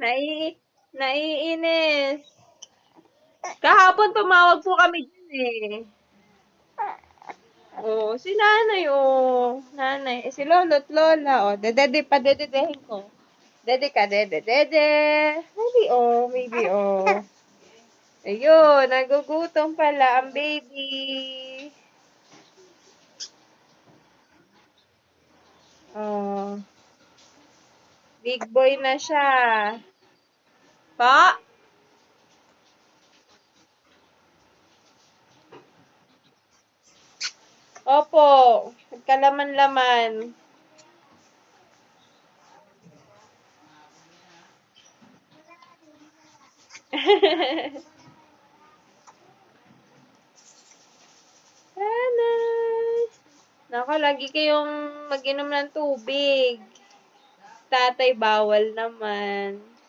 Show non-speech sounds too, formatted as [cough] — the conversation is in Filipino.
Nai, naiinis. Kahapon tumawag po kami dyan eh. Oh, si nanay, oh. Nanay. Eh, si lolo't lola, oh. Dedede pa, dededehin ko. Dede ka, dede, dede. Maybe, oh, maybe, oh. Ayun, nagugutom pala ang baby. Oh. Big boy na siya. Pa? Opo, nagkalaman-laman. Nanay. [laughs] Nako, lagi kayong mag-inom ng tubig. Tatay, bawal naman.